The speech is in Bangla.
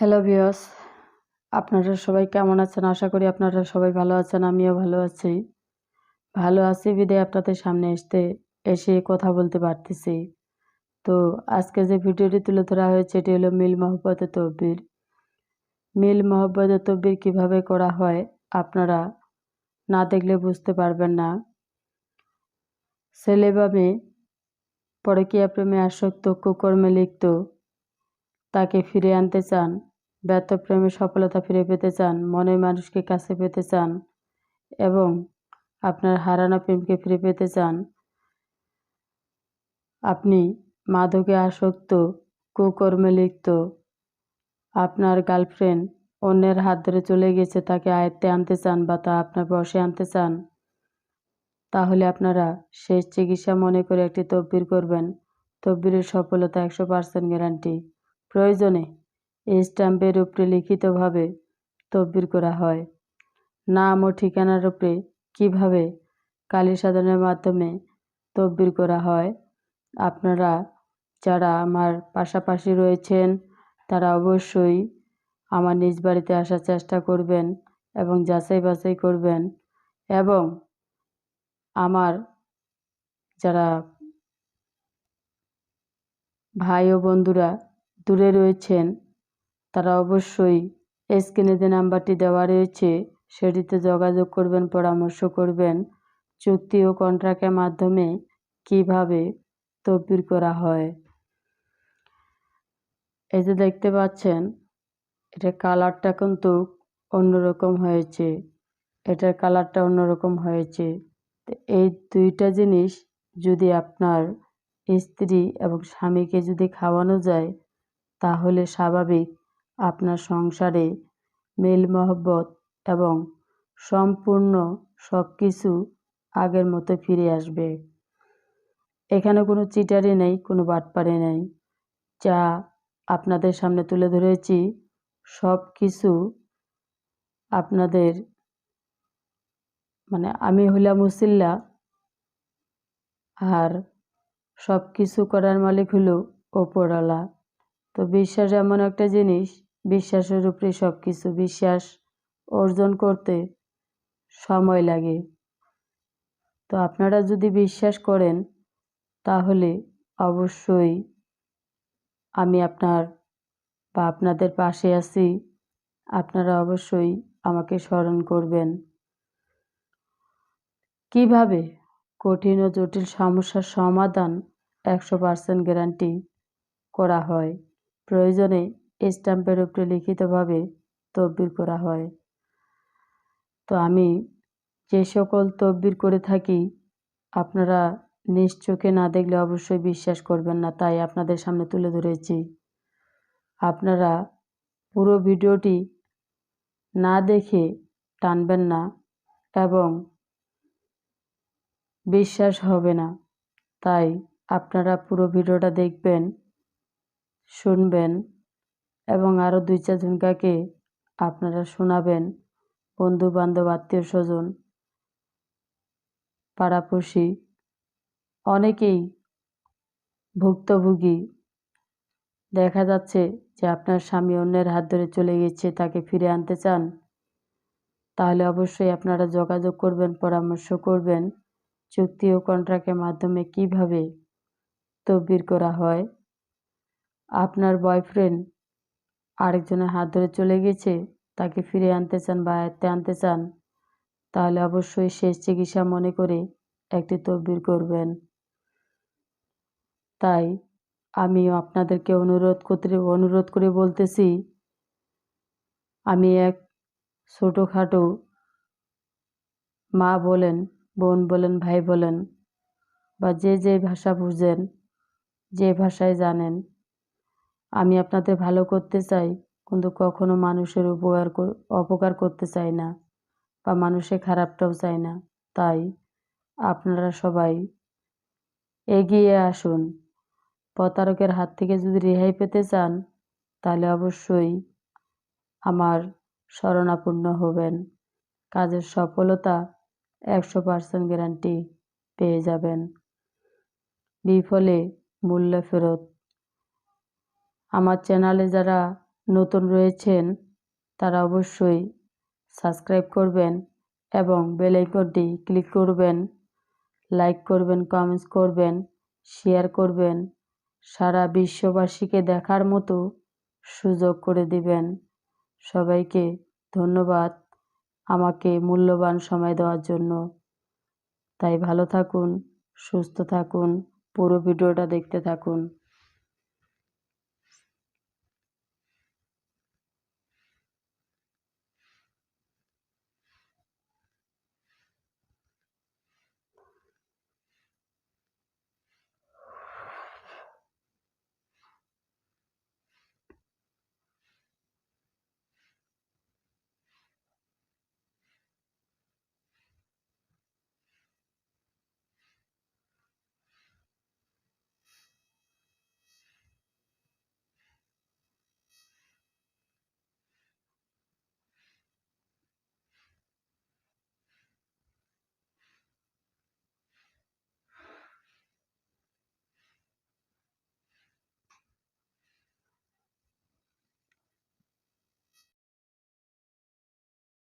হ্যালো ভিউয়ার্স আপনারা সবাই কেমন আছেন? আশা করি আপনারা সবাই ভালো আছেন, আমিও ভালো আছি। ভালো আছি বিদে আপনাদের সামনে আসতে এসে কথা বলতে পারতেছি। তো আজকে যে ভিডিওটি তুলে ধরা হয়েছে, এটি হলো মিল মহব্বতে তকবির। মিল মহব্বতে তকবির কীভাবে করা হয়, আপনারা না দেখলে বুঝতে পারবেন না। ছেলে বা মেয়ে, পরকীয়া প্রেমে আসক্ত, কুকর্মে লিপ্ত, তাকে ফিরে আনতে চান ব্যর্থ প্রেমে সফলতা ফিরে পেতে চান, মনের মানুষকে কাছে পেতে চান এবং আপনার হারানো প্রেমকে ফিরে পেতে চান। আপনি মাদকে আসক্ত, কুকর্মে লিপ্ত, আপনার গার্লফ্রেন্ড অন্যের হাত ধরে চলে গেছে, তাকে আয়ত্তে আনতে চান বা তা আপনার বসে আনতে চান, তাহলে আপনারা শেষ চিকিৎসা মনে করে একটি তব্বির করবেন। তব্বিরের সফলতা একশো পার্সেন্ট গ্যারান্টি। প্রয়োজনে স্ট্যাম্পের উপরে লিখিতভাবে তব্বির করা হয়। নাম ও ঠিকানার উপরে কীভাবে কালী সাধনের মাধ্যমে তব্বির করা হয়? আপনারা যারা আমার পাশাপাশি রয়েছেন, তারা অবশ্যই আমার নিজ বাড়িতে আসার চেষ্টা করবেন এবং যাচাই বাছাই করবেন এবং আমার যারা ভাই ও বন্ধুরা দূরে রয়েছেন তারা অবশ্যই স্ক্রিনে যে নাম্বারটি দেওয়া রয়েছে, সেটিতে যোগাযোগ করবেন, পরামর্শ করবেন, চুক্তি ও কন্ট্রাক্টের মাধ্যমে কীভাবে তদবির করা হয়। এই যে দেখতে পাচ্ছেন এটা কালারটা কিন্তু অন্যরকম হয়েছে। এটার কালারটা অন্যরকম হয়েছে। এই দুইটা জিনিস যদি আপনার স্ত্রী এবং স্বামীকে যদি খাওয়ানো যায়, তাহলে স্বাভাবিক আপনার সংসারে মেল মহব্বত এবং সম্পূর্ণ সব কিছু আগের মতো ফিরে আসবে। এখানে কোনো চিটারি নেই, কোনো বাটপারি নেই। যা আপনাদের সামনে তুলে ধরেছি সব কিছু আপনাদের মানে আমি হইলাম মুসিল্লা আর সব কিছু করার মালিক হলো ওপরওয়ালা। তো বিশ্বাস এমন একটা জিনিস বিশ্বাসের উপরে সব কিছু বিশ্বাস অর্জন করতে সময় লাগে। তো আপনারা যদি বিশ্বাস করেন, তাহলে অবশ্যই আমি আপনার বা আপনাদের পাশে আছি। আপনারা অবশ্যই আমাকে স্মরণ করবেন। কীভাবে কঠিন ও জটিল সমস্যার সমাধান একশো পার্সেন্ট গ্যারান্টি করা হয়? প্রয়োজনে স্ট্যাম্পের উপরে লিখিতভাবে তদবির করা হয়। তো আমি যে সকল তদবির করে থাকি, আপনারা নিজ চোখে না দেখলে অবশ্যই বিশ্বাস করবেন না, তাই আপনাদের সামনে তুলে ধরেছি। আপনারা পুরো ভিডিওটি না দেখে টানবেন না এবং বিশ্বাস হবে না, তাই আপনারা পুরো ভিডিওটা দেখবেন, শুনবেন এবং আরও দুই চারজনকাকে আপনারা শোনাবেন। বন্ধু বান্ধব আত্মীয় স্বজন পাড়াপড়শি, অনেকেই ভুক্তভোগী। দেখা যাচ্ছে যে আপনার স্বামী অন্যের হাত ধরে চলে গেছে, তাকে ফিরে আনতে চান, তাহলে অবশ্যই আপনারা যোগাযোগ করবেন, পরামর্শ করবেন, চুক্তি ও কন্ট্রাক্টের মাধ্যমে কীভাবে তদবির করা হয়। আপনার বয়ফ্রেন্ড আরেকজনের হাত ধরে চলে গেছে, তাকে ফিরে আনতে চান বা আয়ত্তে আনতে চান, তাহলে অবশ্যই শেষ চিকিৎসা মনে করে একটি তদবির করবেন। তাই আমি আপনাদেরকে অনুরোধ করতে, অনুরোধ করে বলতেছি, আমি এক ছোটোখাটো মা বলেন, বোন বলেন, ভাই বলেন, বা যে যে ভাষা বুঝেন, যে ভাষায় জানেন আমি আপনাদের ভালো করতে চাই, কিন্তু কখনো মানুষের উপকার অপকার করতে চাই না বা মানুষের খারাপটাও চাই না। তাই আপনারা সবাই এগিয়ে আসুন। প্রতারকের হাত থেকে যদি রেহাই পেতে চান, তাহলে অবশ্যই আমার শরণাপন্ন হবেন। কাজের সফলতা একশো পার্সেন্ট গ্যারান্টি পেয়ে যাবেন। বিফলে মূল্য ফেরত আমার চ্যানেলে যারা নতুন রয়েছেন, তারা অবশ্যই সাবস্ক্রাইব করবেন এবং বেল আইকনটি ক্লিক করবেন, লাইক করবেন কমেন্টস করবেন শেয়ার করবেন, সারা বিশ্ববাসীকে দেখার মতো সুযোগ করে দিবেন। সবাইকে ধন্যবাদ আমাকে মূল্যবান সময় দেওয়ার জন্য। তাই ভালো থাকুন, সুস্থ থাকুন, পুরো ভিডিওটা দেখতে থাকুন।